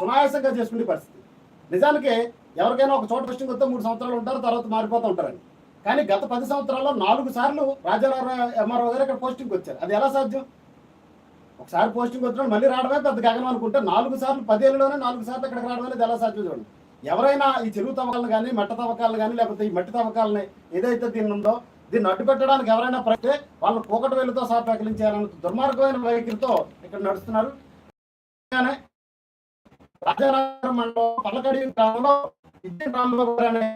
సునాయాసంగా చేసుకునే పరిస్థితి. నిజానికి ఎవరికైనా ఒక చోట పోస్టింగ్ వస్తే మూడు సంవత్సరాలు ఉంటారు తర్వాత మారిపోతూ ఉంటారని కానీ గత పది సంవత్సరాల్లో నాలుగు సార్లు రాజారావు ఎంఆర్ఓ గారు ఇక్కడ పోస్టింగ్ వచ్చారు. అది ఎలా సాధ్యం? ఒకసారి పోస్టింగ్ వచ్చినప్పుడు మళ్ళీ రావడమే పెద్ద గగనం అనుకుంటే నాలుగు సార్లు పదేళ్ళలోనే నాలుగు సార్లు ఇక్కడికి రావడం అనేది ఎలా సాధ్యం చూడండి. ఎవరైనా ఈ చెరువు తవ్వకాలను కానీ మట్ట తవ్వకాలను కానీ లేకపోతే ఈ మట్టి తవ్వకాలని ఏదైతే దీన్ని ఉందో దీన్ని అడ్డు పెట్టడానికి ఎవరైనా ప్రతి వాళ్ళని పోకట వేలుతో సార్ ప్రకటించాలన్న దుర్మార్గమైన వైఖరితో ఇక్కడ నడుస్తున్నారు. రాజానగరం మండలం పల్లకడి గ్రామంలో విద్యుత్ రామబాబు అనే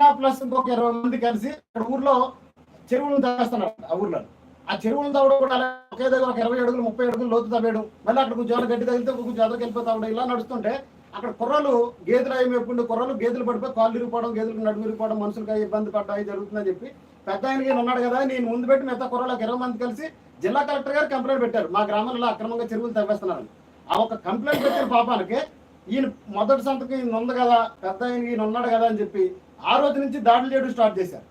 ప్లస్ ఇంకొక ఇరవై మంది కలిసి ఇక్కడ ఊర్లో చెరువులను తవ్వేస్తున్నారు ఆ ఊర్లో. ఆ చెరువులను తవ్వడం కూడా ఒకే దగ్గర ఒక ఇరవై అడుగులు ముప్పై అడుగులు లోతు తవ్వేయడం మళ్ళీ అక్కడ కొంచెం గడ్డి తగిలితే కొంచెం ఎదరికి వెళ్ళిపోతా ఉండడం ఇలా నడుస్తుంటే అక్కడ కుర్రలు గేదెలు అవి మేపుకుంటూ కుర్రలు గేదెలు పడిపోయి కాళ్ళు ఇరిగిపోవడం గేదెలకు నడుము ఇరిగిపోవడం మనుషులకి ఇబ్బంది పడడం అవి జరుగుతుందని చెప్పి పెద్ద ఆయన ఉన్నాడు కదా నేను ముందు పెట్టి మిగతా కుర్రలకు ఇరవై మంది కలిసి జిల్లా కలెక్టర్ గారు కంప్లైంట్ పెట్టారు. మా గ్రామంలో అక్రమంగా చెరువులు తవ్వేస్తున్నారని. ఆ ఒక కంప్లైంట్ పెట్టిన పాపానికి ఈయన మొదటి సంతకం ఈయన ఉంది కదా పెద్ద ఆయన ఈయన ఉన్నాడు కదా అని చెప్పి ఆ రోజు నుంచి దాడులు చేయడం స్టార్ట్ చేశారు.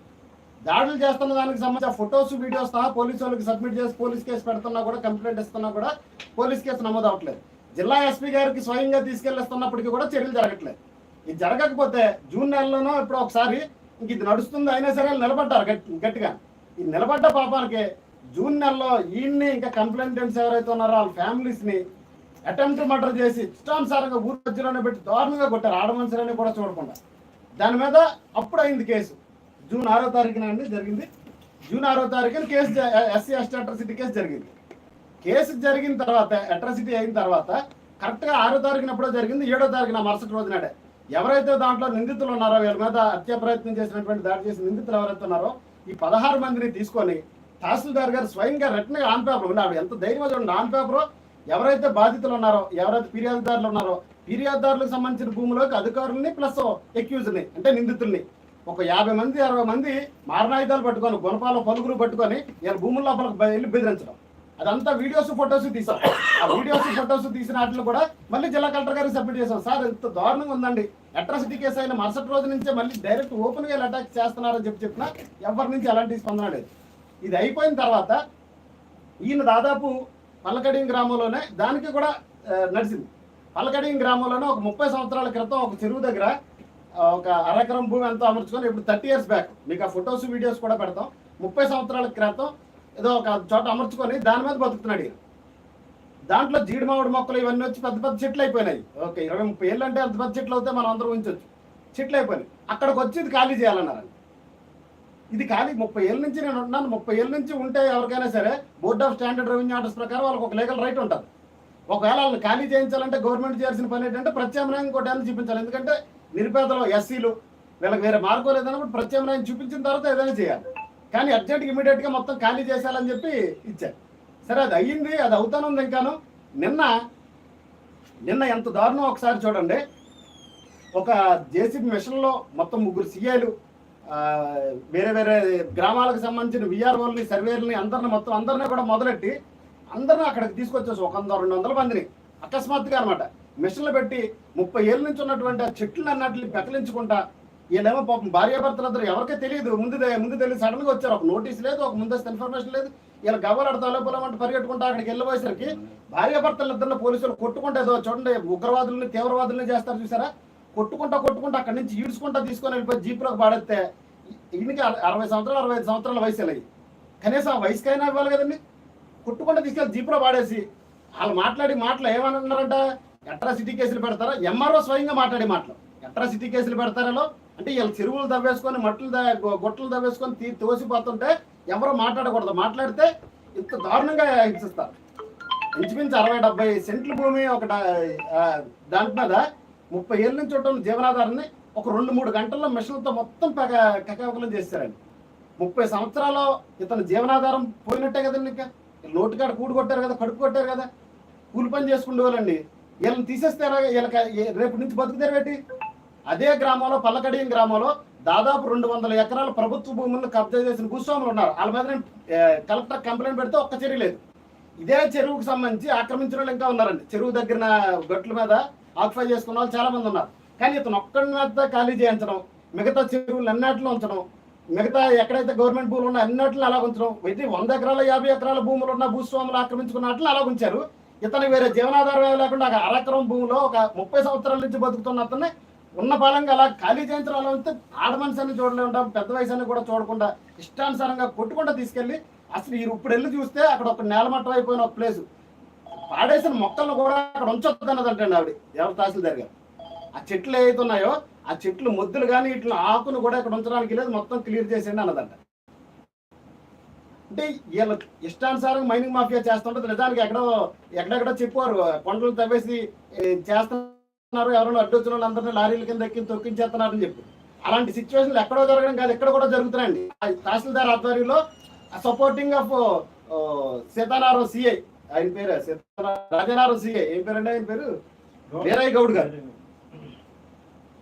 దాడులు చేస్తున్న దానికి సంబంధించిన ఫొటోస్ వీడియోస్ సహా పోలీసు వాళ్ళకి సబ్మిట్ చేసి పోలీస్ కేసు పెడుతున్నా కూడా కంప్లైంట్ ఇస్తున్నా కూడా పోలీస్ కేసు నమోదు అవ్వట్లేదు. జిల్లా ఎస్పీ గారికి స్వయంగా తీసుకెళ్ళిస్తున్నప్పటికీ కూడా చర్యలు జరగట్లేదు. ఇది జరగకపోతే జూన్ నెలలోనో ఇప్పుడు ఒకసారి ఇంక ఇది నడుస్తుంది అయినా సరే నిలబడ్డారు గట్టి గట్టిగా. ఈ నిలబడ్డ పాపాలకి జూన్ నెలలో ఈయన్ని ఇంకా కంప్లైంటెంట్స్ ఎవరైతే ఉన్నారో వాళ్ళ ఫ్యామిలీస్ని అటెంప్ట్ మర్డర్ చేసి ఇష్టానుసారంగా ఊరు మధ్యలోనే పెట్టి దారుణంగా కొట్టారు. ఆడమనుషులని కూడా చూడకుండా. దాని మీద అప్పుడు అయింది కేసు. జూన్ ఆరో తారీఖున అండి జరిగింది. జూన్ ఆరో తారీఖున case SC ST atrocity case జరిగింది. కేసు జరిగిన తర్వాత అట్రాసిటీ అయిన తర్వాత కరెక్ట్గా ఆరో తారీఖున ఎప్పుడో జరిగింది ఏడో తారీఖున మరుసటి రోజునాడే. ఎవరైతే దాంట్లో నిందితులు ఉన్నారో వీళ్ళ మీద హత్య ప్రయత్నం చేసినటువంటి దాడి చేసిన నిందితులు ఎవరైతే ఉన్నారో ఈ పదహారు మందిని తీసుకొని తహసీల్దార్ గారు స్వయంగా రిటర్న్ ఆన్ పేపర్ ఉంది ఆవిడ ఎంత ధైర్యం చూడండి ఆన్ పేపర్ ఎవరైతే బాధితులు ఉన్నారో ఎవరైతే ఫిర్యాదుదారులు ఉన్నారో ఫిర్యాదుదారులకు సంబంధించిన భూములకు అధికారుల్ని ప్లస్ ఎక్యూజ్ని అంటే నిందితుల్ని. ఒక యాభై మంది అరవై మంది మారణాయుధాలు పట్టుకొని గుణపాల పలుగురు పట్టుకొని వీళ్ళ భూముల లోపలికి వెళ్ళి బెదిరించడం. అదంతా వీడియోస్ ఫొటోస్ తీసాం ఆ వీడియోస్ ఫొటోస్ తీసిన వాటిలో కూడా మళ్ళీ జిల్లా కలెక్టర్ గారికి సబ్మిట్ చేసాం సార్ ఇంత దారుణంగా ఉందండి. అట్రాసిటీ కేసు అయిన మరుసటి రోజు నుంచే మళ్ళీ డైరెక్ట్ ఓపెన్గా అటాక్ చేస్తున్నారని చెప్పి చెప్పినా ఎవరి నుంచి ఎలాంటి స్పందన లేదు. ఇది అయిపోయిన తర్వాత ఈయన దాదాపు పల్లకడియం గ్రామంలోనే దానికి కూడా నడిచింది. పల్లకడియం గ్రామంలోనే ఒక ముప్పై సంవత్సరాల క్రితం ఒక చెరువు దగ్గర ఒక అరెకరం భూమి ఎంతో అమర్చుకొని ఇప్పుడు థర్టీ ఇయర్స్ బ్యాక్. మీకు ఆ ఫొటోస్ వీడియోస్ కూడా పెడతాం. ముప్పై సంవత్సరాల క్రితం ఏదో ఒక చోట అమర్చుకొని దాని మీద బతుకుతున్నాడు ఈయన. దాంట్లో జీడి మామిడి మొక్కలు ఇవన్నీ వచ్చి పెద్ద పెద్ద చెట్లు అయిపోయినాయి. ఓకే ఇరవై ముప్పై ఏళ్ళు అంటే అంత పెద్ద చెట్లు అవుతే మనం అందరం ఉంచవచ్చు చెట్లు అయిపోయినాయి. అక్కడికి వచ్చి ఇది ఖాళీ చేయాలన్నారు ఇది ఖాళీ ముప్పై ఏళ్ళ నుంచి నేను ఉన్నాను. ముప్పై ఏళ్ళ నుంచి ఉంటే ఎవరికైనా సరే board of standard revenue orders ప్రకారం వాళ్ళకి ఒక లీగల్ రైట్ ఉంటుంది. ఒకవేళ వాళ్ళని ఖాళీ చేయించాలంటే గవర్నమెంట్ చేయాల్సిన పని ఏంటంటే ప్రత్యామ్నాయం కొట్టాలని చూపించాలి. ఎందుకంటే నిరుపేదలు ఎస్సీలు వీళ్ళకి వేరే మార్గం లేదన్నప్పుడు ప్రత్యామ్నాయం చూపించిన తర్వాత ఏదైనా చేయాలి. కానీ అర్జెంట్ ఇమీడియట్గా మొత్తం ఖాళీ చేసేయాలని చెప్పి ఇచ్చారు. సరే అది అయ్యింది అది అవుతానుంది ఇంకాను. నిన్న నిన్న ఎంత దారుణం ఒకసారి చూడండి. ఒక జేసీబీ మిషన్లో మొత్తం ముగ్గురు సీఏలు వేరే వేరే గ్రామాలకు సంబంధించిన విఆర్ఓల్ని సర్వేర్ని అందరిని మొత్తం అందరినీ కూడా మొదలెట్టి అందరిని అక్కడికి తీసుకొచ్చేసి ఒక వంద రెండు వందల మందిని అకస్మాత్తుగా అనమాట మిషన్లు పెట్టి ముప్పై ఏళ్ళ నుంచి ఉన్నటువంటి ఆ చెట్లు అన్నట్లు పెకలించుకుంటా వీళ్ళేమో పాపం భార్యాభర్తలు ఎవరికీ తెలియదు. ముందు ముందు తెలియదు. సడన్గా వచ్చారు. ఒక నోటీస్ లేదు ఒక ముందస్తు ఇన్ఫర్మేషన్ లేదు. వీళ్ళు గవర్నర్ తలపలమంటే పరిగెట్టుకుంటా అక్కడికి వెళ్ళిపోయేసరికి భార్యాభర్తలు ఇద్దరు పోలీసులు కొట్టుకుంటే చూడండి ఉగ్రవాదుల్ని తీవ్రవాదుల్ని చేస్తారు చూసారా? కొట్టుకుంటా కొట్టుకుంటా అక్కడి నుంచి ఈడ్చుకుంటా తీసుకొని వెళ్ళిపోయి జీప్లోకి పాడేస్తే ఈయనకి అరవై సంవత్సరాలు అరవై ఐదు సంవత్సరాల వయసు వెళ్ళాయి కనీసం ఆ వయసుకైనా ఇవ్వాలి కదండి. కొట్టుకుంటా తీసుకెళ్ళి జీప్లో పాడేసి వాళ్ళు మాట్లాడి మాటలు ఏమన్నారంట ఎట్రాసిటీ కేసులు పెడతారా? ఎంఆర్ఓ స్వయంగా మాట్లాడే మాటలు. ఎట్రాసిటీ కేసులు పెడతారలో అంటే వీళ్ళు చెరువులు దవ్వేసుకొని మట్టలు గొట్టలు దవ్వేసుకొని తీ తోసిపోతుంటే ఎవరో మాట్లాడకూడదు. మాట్లాడితే ఇంత దారుణంగా హింసిస్తారు. ఇంచుమించు అరవై డెబ్బై సెంట్ల భూమి ఒక డా- దాని మీద ముప్పై ఏళ్ళ నుంచి ఉండడం జీవనాధారాన్ని ఒక రెండు మూడు గంటల్లో మిషన్లతో మొత్తం పెగ కకవకలం చేస్తారండి ముప్పై సంవత్సరాలు ఇతను జీవనాధారం పోయినట్టే కదండి ఇంకా. నోటికాడ కూడు కొట్టారు కదా కడుపు కొట్టారు కదా. కూలి పని చేసుకుండేవాళ్ళండి వీళ్ళని తీసేస్తారా వీళ్ళకి రేపు నుంచి బతుకుతారు పెట్టి అదే గ్రామంలో పల్లకడియం గ్రామంలో దాదాపు రెండు వందల ఎకరాల ప్రభుత్వ భూములను కబ్జా చేసిన భూస్వాములు ఉన్నారు. వాళ్ళ మీద నేను, కలెక్టర్ కంప్లైంట్ పెడితే ఒక్క చర్య లేదు. ఇదే చెరువుకు సంబంధించి ఆక్రమించిన వాళ్ళు ఇంకా ఉన్నారండి. చెరువు దగ్గర గట్ల మీద ఆక్యుపై చేసుకున్న వాళ్ళు చాలా మంది ఉన్నారు. కానీ ఇతను ఒక్కడి మీద ఖాళీ చేయించడం మిగతా చెరువులు అన్నిట్లో ఉంచడం మిగతా ఎక్కడైతే గవర్నమెంట్ భూములు ఉన్నాయో అన్నిట్లో అలా ఉంచడం ఇది వంద ఎకరాల యాభై ఎకరాల భూములు ఉన్న భూస్వాములు ఆక్రమించుకున్న అట్లా అలా ఉంచారు. ఇతను వేరే జీవనాధారం లేకుండా ఒక అరకరం భూమిలో ఒక ముప్పై సంవత్సరాల నుంచి బతుకుతున్న అతన్ని ఉన్న పాలంగా అలా ఖాళీ చేయించడం అలా ఉంటే ఆడ మనిషి చూడలేకుండా పెద్ద వయసుని కూడా చూడకుండా ఇష్టానుసారంగా కొట్టుకుండా తీసుకెళ్ళి అసలు మీరు ఇప్పుడు వెళ్ళి చూస్తే అక్కడ ఒక నేలమట్టం అయిపోయిన ఒక ప్లేసు పాడేసిన మొక్కలను కూడా అక్కడ ఉంచొద్దు అన్నదంటండి ఆవిడ ఎవరు తహసీల్దార్ గారు. ఆ చెట్లు ఏవైతే ఉన్నాయో ఆ చెట్లు మొద్దులు కానీ ఇట్లా ఆకును కూడా ఇక్కడ ఉంచడానికి లేదు మొత్తం క్లియర్ చేసేయండి అన్నదంట. అంటే వీళ్ళ ఇష్టానుసారం మైనింగ్ మాఫియా చేస్తుంటే నిజానికి ఎక్కడో ఎక్కడెక్కడో చెప్పారు. కొండలు తవ్వేసి చేస్తున్నారు ఎవరైనా అడ్డు వచ్చిన వాళ్ళందరినీ లారీల కింద ఎక్కి తొక్కించేస్తున్నారని చెప్పి. అలాంటి సిచ్యువేషన్లు ఎక్కడో జరగడం కాదు ఎక్కడ కూడా జరుగుతున్నాయండి. ఆ తహసీల్దార్ ఆధ్వర్యంలో సపోర్టింగ్ ఆఫ్ సీతారామరావు సిఐ ఆయన పేరు రాజనారాయణ రాజనారావు సిఐ ఏం పేరండి ఆయన పేరు? వీరయ్య గౌడ్ గారు.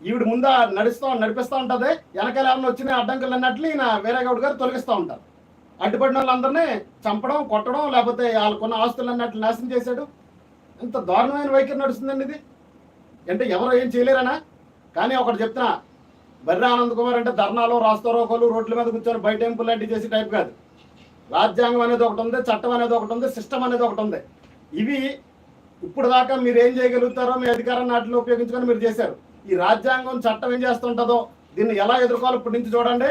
ఈవిడ ముంద నడుస్తూ నడిపిస్తూ ఉంటది. వెనకాల ఏమన్నా వచ్చిన అడ్డంకులు అన్నట్లు ఈయన వీరయ్య గౌడ్ గారు తొలగిస్తూ ఉంటారు. అడ్డుపడిన వాళ్ళందరినీ చంపడం కొట్టడం లేకపోతే వాళ్ళకున్న ఆస్తులు అన్నట్లు నాశనం చేశాడు. ఇంత దారుణమైన వైఖరి నడుస్తుందండి ఇది. అంటే ఎవరు ఏం చేయలేరనా? కానీ ఒకటి చెప్తున్నా బర్రె ఆనంద్ కుమార్ అంటే ధర్నాలు రాస్తారోకోలు రోడ్ల మీద కూర్చొని బయట టెంపుల్ లాంటివి చేసే టైప్ కాదు. రాజ్యాంగం అనేది ఒకటి ఉంది చట్టం అనేది ఒకటి ఉంది సిస్టమ్ అనేది ఒకటి ఉంది. ఇవి ఇప్పుడు దాకా మీరు ఏం చేయగలుగుతారో మీ అధికారాన్ని వాటిని ఉపయోగించుకొని మీరు చేశారు. ఈ రాజ్యాంగం చట్టం ఏం చేస్తుంటుందో దీన్ని ఎలా ఎదుర్కోవాలి ఇప్పటి నుంచి చూడండి.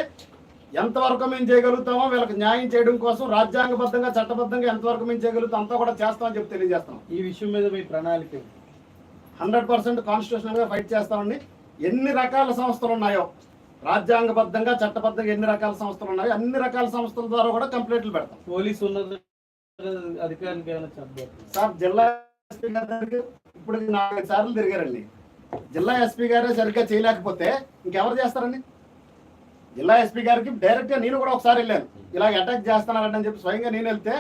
ఎంతవరకు మేము చేయగలుగుతామో వీళ్ళకి న్యాయం చేయడం కోసం రాజ్యాంగబద్ధంగా చట్టబద్ధంగా ఎంతవరకు మేము చేయగలుగుతాం అంతా కూడా చేస్తామని చెప్పి తెలియజేస్తాం ఈ విషయం మీద మీ ప్రణాళిక? హండ్రెడ్ పర్సెంట్ కాన్స్టిట్యూషనల్గా ఫైట్ చేస్తామండి. ఎన్ని రకాల సంస్థలు ఉన్నాయో రాజ్యాంగబద్ధంగా చట్టబద్ధంగా ఎన్ని రకాల సంస్థలు ఉన్నాయో అన్ని రకాల సంస్థల ద్వారా కూడా కంప్లైంట్లు పెడతాం. పోలీసు సార్ జిల్లా ఎస్పీ గారి దగ్గరికి ఇప్పుడు నాలుగు సార్లు తిరిగారండి. జిల్లా ఎస్పీ గారే సరిగ్గా చేయలేకపోతే ఇంకెవరు చేస్తారండి? జిల్లా ఎస్పీ గారికి డైరెక్ట్గా నేను కూడా ఒకసారి వెళ్ళాను. ఇలా అటాక్ చేస్తున్నారంట అని చెప్పి స్వయంగా నేను వెళ్తే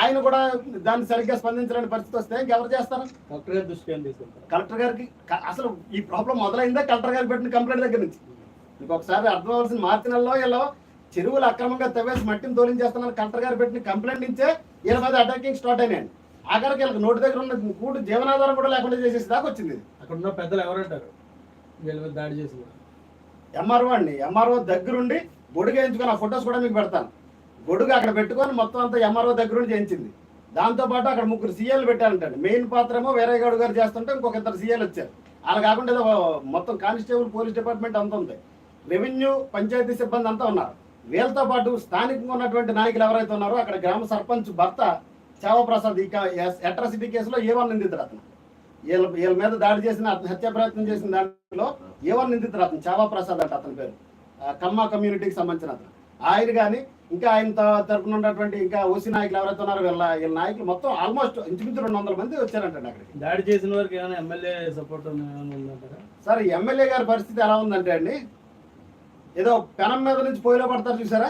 ఆయన కూడా దాన్ని సరిగ్గా స్పందించలేని పరిస్థితి వస్తే ఇంకెవరు చేస్తారు? డాక్టర్ గారి తీసుకుంటారు కలెక్టర్ గారికి అసలు ఈ ప్రాబ్లం మొదలైందే? కలెక్టర్ గారికి పెట్టిన కంప్లైంట్ దగ్గర నుంచి. మీకు ఒకసారి అర్థం అవ్వాల్సిన మార్చి నెలలో ఇలా చెరువులు అక్రమంగా తవ్వేసి మట్టిని తోలించేస్తున్నారు కలెక్టర్ గారు పెట్టిన కంప్లైంట్ నుంచే వీళ్ళ మీద అటాకింగ్ స్టార్ట్ అయినాయండి ఆఖరికి వీళ్ళకి నోటి దగ్గర ఉన్న కూడు జీవనాధారం కూడా లేకుండా చేసేసి దాకా వచ్చింది. అక్కడ ఉన్న పెద్దలు ఎవరంటారు? వీళ్ళ మీద దాడి చేసి ఎంఆర్ఓ అండి. ఎంఆర్ఓ దగ్గరుండి గొడుగు వేయించుకొని ఆ ఫొటోస్ కూడా మీకు పెడతాను. గొడుగు అక్కడ పెట్టుకొని మొత్తం అంతా ఎంఆర్ఓ దగ్గరుండి చేయించింది. దాంతో పాటు అక్కడ ముగ్గురు సీఏలు పెట్టారంటండి. మెయిన్ పాత్ర ఏమో వేరే గౌడ్ గారు చేస్తుంటే ఇంకొక ఇద్దరు సీఏలు వచ్చారు. అలా కాకుండా మొత్తం కానిస్టేబుల్ పోలీస్ డిపార్ట్మెంట్ అంతా ఉంది. రెవెన్యూ పంచాయతీ సిబ్బంది అంతా ఉన్నారు. వీళ్ళతో పాటు స్థానికంగా ఉన్నటువంటి నాయకులు ఎవరైతే ఉన్నారో అక్కడ గ్రామ సర్పంచ్ భర్త చావప్రసాద్ ఈ అట్రాసిటీ కేసులో ఏ వన్ నిందితుడు అతను. వీళ్ళ వీళ్ళ మీద దాడి చేసిన అతను హత్య ప్రయత్నం చేసిన దాంట్లో ఏ వన్ నిందితుడు అతను. చావా ప్రసాద్ అంట అతని పేరు. కమ్మ కమ్యూనిటీకి సంబంధించిన అతను. ఆయన కానీ ఇంకా ఆయన త- తరపున ఉన్నటువంటి ఇంకా ఓసీ నాయకులు ఎవరైతే ఉన్నారో వీళ్ళ వీళ్ళ నాయకులు మొత్తం ఆల్మోస్ట్ ఇంచుమించు రెండు వందల మంది వచ్చారంటండి అక్కడికి. దాడి చేసిన వారికి ఏమైనా ఎమ్మెల్యే సపోర్ట్ సార్ ఎమ్మెల్యే గారి పరిస్థితి ఎలా ఉందంటే అండి ఏదో పెనం మీద నుంచి పొయ్యిలో పడతారు చూసారా?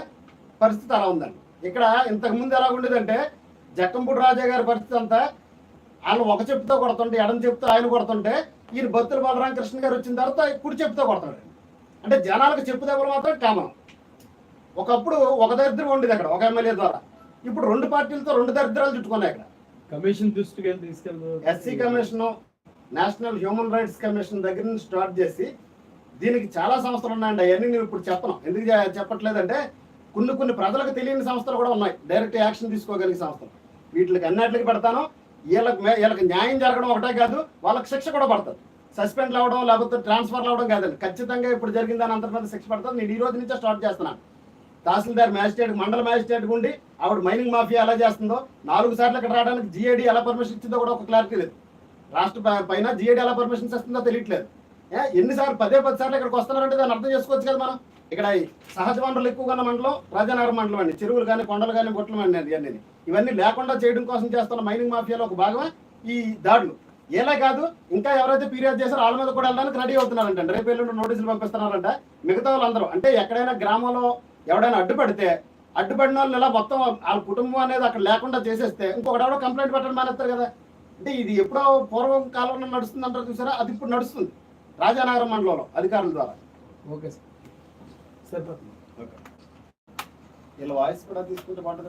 పరిస్థితి అలా ఉందండి. ఇక్కడ ఇంతకు ముందు ఎలా ఉండేదంటే జక్కంపూడి రాజా గారి పరిస్థితి అంతా వాళ్ళు ఒక చెప్పుతో కొడుతుంటే ఎడం చెప్తూ ఆయన కొడుతుంటే ఈయన భక్తులు బలరామ కృష్ణ గారు వచ్చిన తర్వాత కుడి చెప్పుతో కొడతాడు. అంటే జనాలకు చెప్పు దెబ్బలు మాత్రం కామన్. ఒకప్పుడు ఒక దరిద్రం ఉండేది అక్కడ ఒక ఎమ్మెల్యే ద్వారా. ఇప్పుడు రెండు పార్టీలతో రెండు దరిద్రాలు చుట్టుకున్నాయి అక్కడ. కమిషన్ దృష్టికి SC commission national human rights commission దగ్గర నుంచి స్టార్ట్ చేసి దీనికి చాలా సంస్థలు ఉన్నాయండి. అవన్నీ నేను ఇప్పుడు చెప్పను. ఎందుకు చెప్పట్లేదంటే కొన్ని కొన్ని ప్రజలకు తెలియని సంస్థలు కూడా ఉన్నాయి. డైరెక్ట్ యాక్షన్ తీసుకోగలిగే సంస్థలు. వీటికి అన్నిటికి పెడతాను. వీళ్ళకి వీళ్ళకి న్యాయం జరగడం ఒకటే కాదు వాళ్ళకి శిక్ష కూడా పడుతుంది సస్పెండ్ అవ్వడం లేకపోతే ట్రాన్స్ఫర్ అవ్వడం కాదండి. ఖచ్చితంగా ఇప్పుడు జరిగిన దాని అంత పెద్ద శిక్ష పడుతుంది నేను ఈ రోజు నుంచే స్టార్ట్ చేస్తున్నాను. తహసీల్దార్ మ్యాజిస్ట్రేట్ మండల మ్యాజిస్ట్రేట్ ఉండి ఆవిడ మైనింగ్ మాఫియా ఎలా చేస్తుందో నాలుగు సార్లు ఇక్కడ రావడానికి జిఏడి ఎలా పర్మిషన్ ఇచ్చిందో కూడా ఒక క్లారిటీ లేదు. రాష్ట్ర పైన జిఏడి ఎలా పర్మిషన్స్ ఇస్తుందో తెలియట్లేదు. ఎన్నిసార్లు పదే పది సార్లు ఇక్కడికి వస్తున్నారంటే దాన్ని అర్థం చేసుకోవచ్చు కదా మనం. ఇక్కడ ఈ సహజ వనరులు ఎక్కువగా ఉన్న మండలం రాజానగరం మండలం అండి. చెరువులు కానీ కొండలు కానీ గుట్టలు అండి ఇవన్నీ ఇవన్నీ లేకుండా చేయడం కోసం చేస్తున్న మైనింగ్ మాఫియాలో ఒక భాగమే ఈ దాడులు. ఏలా కాదు ఇంకా ఎవరైతే పీరియడ్ చేశారో వాళ్ళ మీద కూడా వెళ్ళడానికి రెడీ అవుతున్నారంట. రేపు ఎల్లుండి నోటీసులు పంపిస్తున్నారంట. మిగతా వాళ్ళందరూ. అంటే ఎక్కడైనా గ్రామంలో ఎవడైనా అడ్డుపడితే అడ్డుపడిన వాళ్ళు ఇలా మొత్తం వాళ్ళ కుటుంబం అనేది అక్కడ లేకుండా చేసేస్తే ఇంకొకటి ఎవడో కంప్లైంట్ పెట్టడం మానేస్తారు కదా. అంటే ఇది ఎప్పుడో పూర్వం కాలంలో నడుస్తుంది అంటారు చూసారా? అది ఇప్పుడు నడుస్తుంది. రాజానగరం మండలంలో అధికారుల ద్వారా. Okay sir. సరిపోతుంది. వీళ్ళ వాయిస్ కూడా తీసుకుంటే బాగుంటుంది.